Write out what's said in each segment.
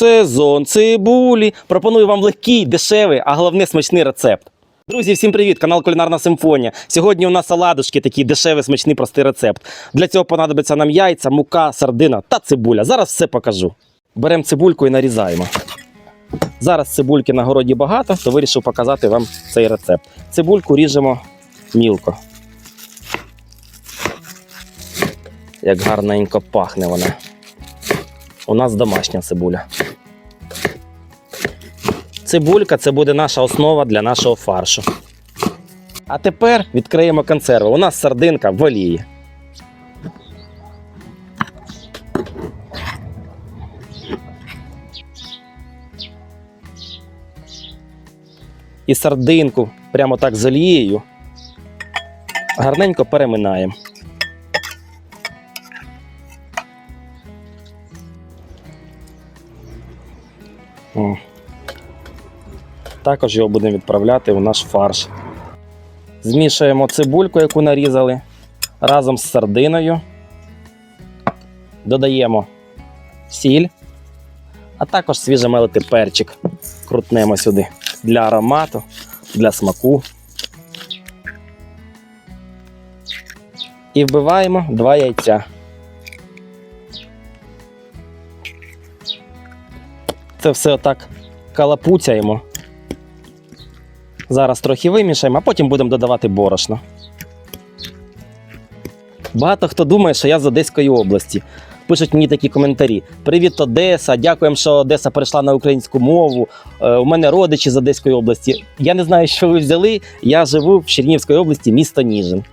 Сезон цибулі. Пропоную вам легкий, дешевий, а головне смачний рецепт. Друзі, всім привіт! Канал Кулінарна Симфонія. Сьогодні у нас оладушки, такий дешевий, смачний, простий рецепт. Для цього понадобиться нам яйця, мука, сардина та цибуля. Зараз все покажу. Беремо цибульку і нарізаємо. Зараз цибульки на городі багато, то вирішив показати вам цей рецепт. Цибульку ріжемо мілко. Як гарненько пахне вона. У нас домашня цибуля. Цибулька це буде наша основа для нашого фаршу. А тепер відкриємо консерву. У нас сардинка в олії. І сардинку прямо так з олією гарненько переминаємо. О. Також його будемо відправляти в наш фарш. Змішуємо цибульку, яку нарізали, разом з сардиною. Додаємо сіль, а також свіжемелитий перчик. Крутнемо сюди для аромату, для смаку. І вбиваємо два яйця. Це все отак калапуцяємо. Зараз трохи вимішаємо, а потім будемо додавати борошно. Багато хто думає, що я з Одеської області. Пишуть мені такі коментарі: Привіт, Одеса! Дякуємо, що Одеса перейшла на українську мову. Е, У мене родичі з Одеської області. Я не знаю, що ви взяли. Я живу в Чернігівській області, місто Ніжин.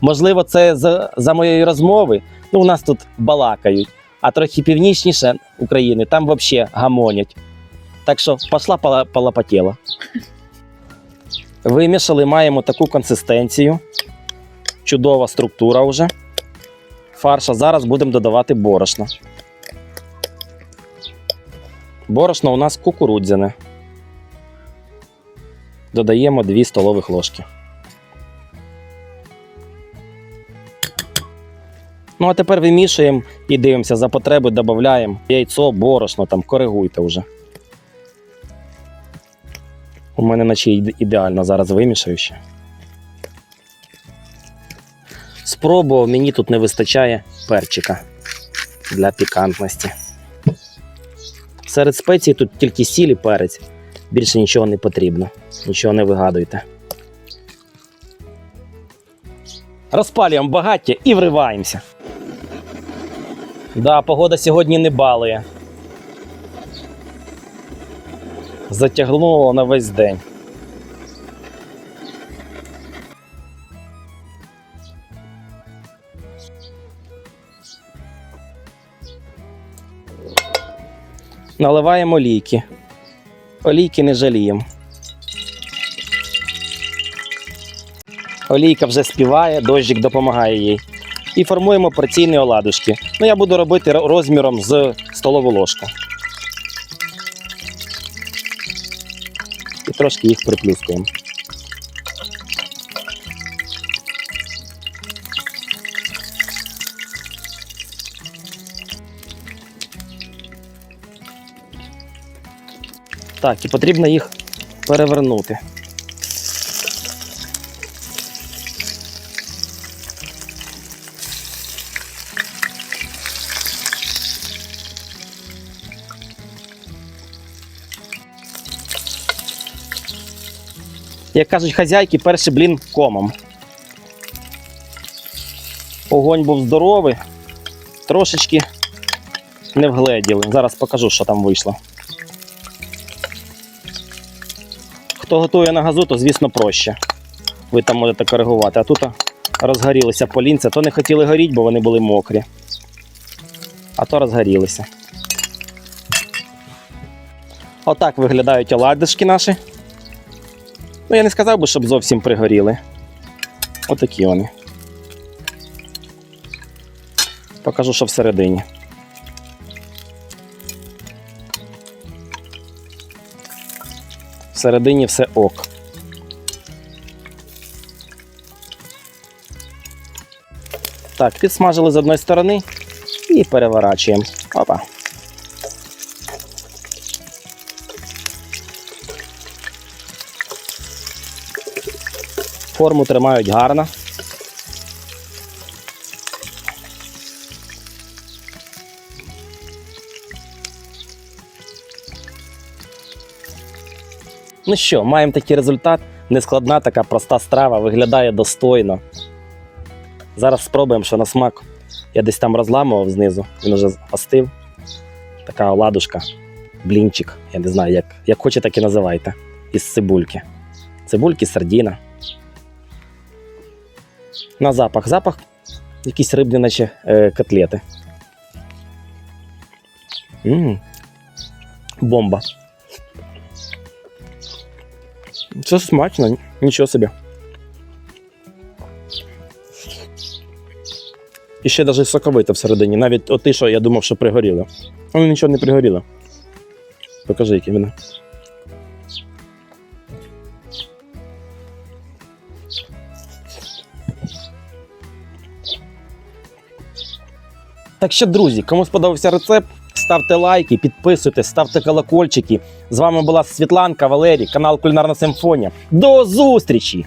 Можливо, це за, за моєї розмови. Ну, у нас тут балакають, а трохи північніше України там взагалі гамонять. Так що пішла пала- полопатіла. Вимішали, маємо таку консистенцію. Чудова структура вже. Фарша зараз будемо додавати борошно. Борошно у нас кукурудзяне. Додаємо 2 столових ложки. Ну, а тепер вимішуємо і дивимося за потреби, додаємо яйцо, борошно, там коригуйте вже. У мене наче ідеально зараз вимішаю. Спробував, мені тут не вистачає перчика для пікантності. Серед спецій тут тільки сіль і перець. Більше нічого не потрібно. Нічого не вигадуйте. Розпалюємо багаття і вриваємося. Да, погода сьогодні не балує. Затягнуло на весь день. Наливаємо олійки. Олійки не жаліємо. Олійка вже співає, дощик допомагає їй. І формуємо порційні оладушки. Ну, я буду робити розміром з столову ложку. Трошки їх приплюскуємо. Так, і потрібно їх перевернути. Як кажуть хазяйки, перший блін комом. Огонь був здоровий, трошечки не вгледіли. Зараз покажу, що там вийшло. Хто готує на газу, то звісно проще. Ви там можете коригувати. А тут розгорілися полінця, то не хотіли горіти, бо вони були мокрі. А то розгорілися. Отак виглядають оладушки наші. Ну, я не сказав би, щоб зовсім пригоріли. Отакі вони. Покажу, що всередині. Всередині все ок. Так, підсмажили з одної сторони і переворачуємо. Опа. Форму тримають гарно. Ну що, маємо такий результат. Нескладна така проста страва, виглядає достойно. Зараз спробуємо, що на смак. Я десь там розламував знизу, він вже остив. Така оладушка, блінчик, я не знаю, як, як хоче, так і називайте. Із цибульки. Цибульки, сардіна. На запах. Запах якісь рибні, наче е, котлети. м Бомба. Це смачно, нічого собі. І ще навіть соковито всередині. Навіть оти, що я думав, що пригоріло. Але нічого не пригоріло. Покажи, яке воно. Так що, друзі, кому сподобався рецепт, ставте лайки, підписуйтесь, ставте колокольчики. З вами була Світланка Валерій, канал Кулінарна Симфонія. До зустрічі!